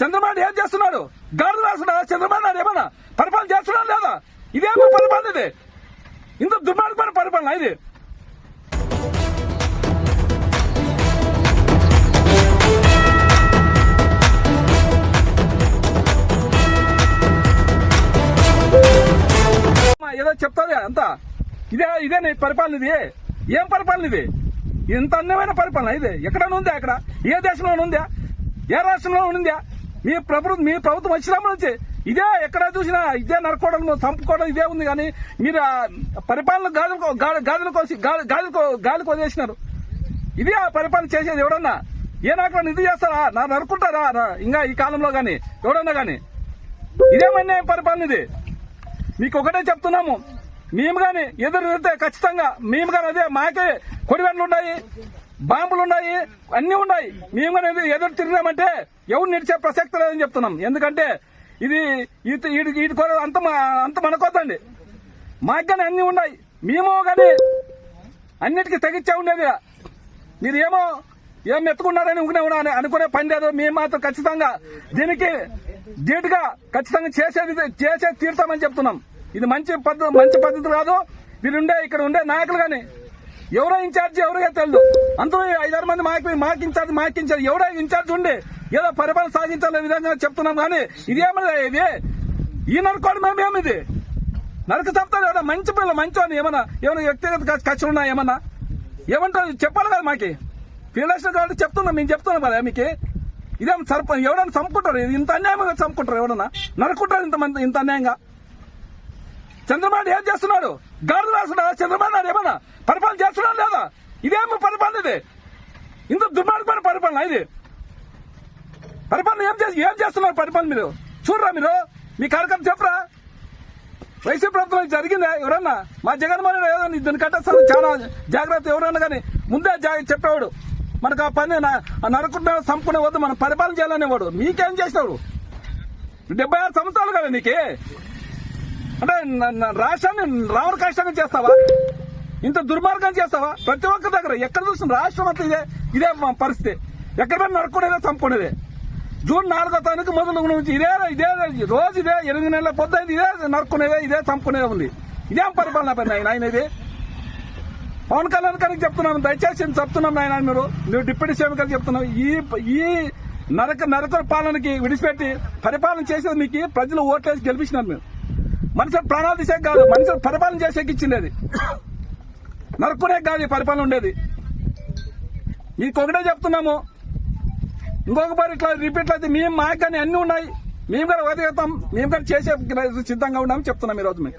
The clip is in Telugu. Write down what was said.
చంద్రబాబు ఏం చేస్తున్నాడు? గాడు రాస్తున్నాడా? చంద్రబాబు నాయుడు ఏమన్నా పరిపాలన చేస్తున్నాడు లేదా? ఇదేమో పరిపాలన ఇది. ఇంత దుర్మార్గమైన పరిపాలన ఇది. ఏదో చెప్తారు అంతా. ఇదే ఇదే నీ పరిపాలన ఇది. ఏం పరిపాలన ఇది? ఇంత అన్యమైన పరిపాలన ఇది. ఎక్కడ ఉందా అక్కడ ఏ దేశంలో ఉందా? ఏ రాష్ట్రంలో ఉందా? మీ ప్రభుత్వం మీ ప్రభుత్వం వచ్చినప్పటి నుంచి ఇదే ఎక్కడ చూసినా ఇదే నరకోవడం చంపుకోవడం ఇదే ఉంది కానీ మీరు పరిపాలన గాజులు గాలి గాజులు కోసి గాలి గాలి గాలి కొదేసినారు ఇది ఆ పరిపాలన చేసేది ఎవడన్నా? ఏ నాకు ఇది చేస్తారా? నా నరుకుంటారా ఇంకా ఈ కాలంలో కానీ ఎవడన్నా కానీ? ఇదేమన్నా పరిపాలన ఇది. మీకు ఒకటే చెప్తున్నాము. మేము కానీ ఎదురు నిలితే ఖచ్చితంగా మేము కానీ అదే మాకే కొడివెండ్లు ఉన్నాయి బాంబులు ఉన్నాయి అన్ని ఉన్నాయి. మేము కానీ ఎదురు- ఎదురు తిరిగినామంటే ఎవరు నిడిచే ప్రసక్తి లేదని చెప్తున్నాం. ఎందుకంటే ఇది ఇటు కొర- అంత మా- అంత మనకొద్దండి. మాకు కానీ అన్ని ఉన్నాయి. మేము కానీ అన్నిటికీ తెగించే ఉండేది. మీరేమో ఏం ఎత్తుకున్నారని ఉంకునే ఉన్నా అనుకునే పని లేదు. మేము మాత్రం ఖచ్చితంగా దీనికి ధీటుగా ఖచ్చితంగా చేసేది చేసే తీరుతామని చెప్తున్నాం. ఇది మంచి పద్ధతి మంచి పద్ధతి కాదు. వీరుండే ఇక్కడ ఉండే నాయకులు కానీ ఎవరో ఇన్ఛార్జ్ ఎవరో తెలియదు అందరూ ఐదారు మంది మాకు మాకు ఇన్ఛార్జ్ మాకు ఇన్ఛార్జ్ ఎవరో ఇన్ఛార్జ్ ఉండి ఏదో పరిపాలన సాగించాలనే విధంగా చెప్తున్నాం కానీ ఇదేమన్నా ఇది? ఈ నరుకోవడం ఏమేమిది నరక చెప్తారు ఏమన్నా మంచి పిల్లలు మంచి అని ఏమన్నా ఏమైనా వ్యక్తిగత ఖర్చులు ఉన్నా ఏమన్నా? ఏమంటారు? చెప్పాలి కదా మాకి. ఫీల్డేషన్ కాబట్టి చెప్తున్నాం మేము చెప్తున్నాం కదా మీకు. ఇదేం సర్ప ఎవడన్నా చంపుకుంటారు? ఇంత అన్యాయంగా చంపుకుంటారు ఎవడన్నా? నరుకుంటారు ఇంత మంది ఇంత అన్యాయంగా? చంద్రబాబు ఏం చేస్తున్నాడు? గాడు రాస్తున్నాడా చంద్రబాబు నాయుడు ఏమన్నా పరిపాలన చేస్తున్నాడు లేదా? ఇదేమో పరిపాలన ఇది? ఇంత దుర్మార్గమైన పరిపాలన ఇది. పరిపాలన ఏం చేసి ఏం చేస్తున్నారు పరిపాలన మీరు? చూడరా మీరు? మీ కార్యక్రమం చెప్పరా? వైసీపీ ప్రభుత్వం జరిగిందా? ఎవరన్నా? మా జగన్మోహన్ రెడ్డి ఏదో దీన్ని కట్టేస్తారు? చాలా జాగ్రత్త ఎవరన్నా కానీ ముందే జా- చెప్పేవాడు. మనకు ఆ పని నరకుండా సంపుకునే వద్దు మనం పరిపాలన చేయాలనేవాడు. మీకేం చేసినాడు డెబ్బై ఆరు సంవత్సరాలు కదా నీకే. అంటే రాష్ట్రాన్ని రావణ కష్టంగా చేస్తావా? ఇంత దుర్మార్గం చేస్తావా? ప్రతి ఒక్క దగ్గర ఎక్కడ చూసిన రాష్ట్రం అంతా ఇదే ఇదే మా పరిస్థితి. ఎక్కడ పోయినా నరుక్కునేదే చంపుకునేదే జూన్ నాలుగో తారీఖు మొదలు నుంచి ఇదే ఇదే రోజు ఇదే ఎనిమిది నెలల పొద్దు ఇదే నరుక్కునేదే ఇదే చంపుకునేదే ఉంది. ఇదేం పరిపాలన పని ఆయన ఆయన ఇది? పవన్ కళ్యాణ్ గారికి చెప్తున్నాను దయచేసి చెప్తున్నాం నాయన మీరు. నువ్వు డిప్యూటీ సీఎం గారికి చెప్తున్నావు. ఈ ఈ నరక నరక పాలనకి విడిచిపెట్టి పరిపాలన చేసేది మీకు ప్రజలు ఓట్లేసి గెలిపించినారు మీరు. మనుషులు ప్రాణాలు తీసేకి కాదు మనుషులు పరిపాలన చేసేకి ఇచ్చింది అది నరుకునే కాదు ఈ పరిపాలన ఉండేది. ఇంకొకటే చెప్తున్నాము. ఇంకొక పరి ఇట్లా రిపీట్ అయితే మేము మాకు కానీ అన్ని ఉన్నాయి. మేము కూడా వదిలేస్తాం మేము కూడా చేసే సిద్ధంగా ఉన్నామని చెప్తున్నాం ఈరోజు రోజు మీకు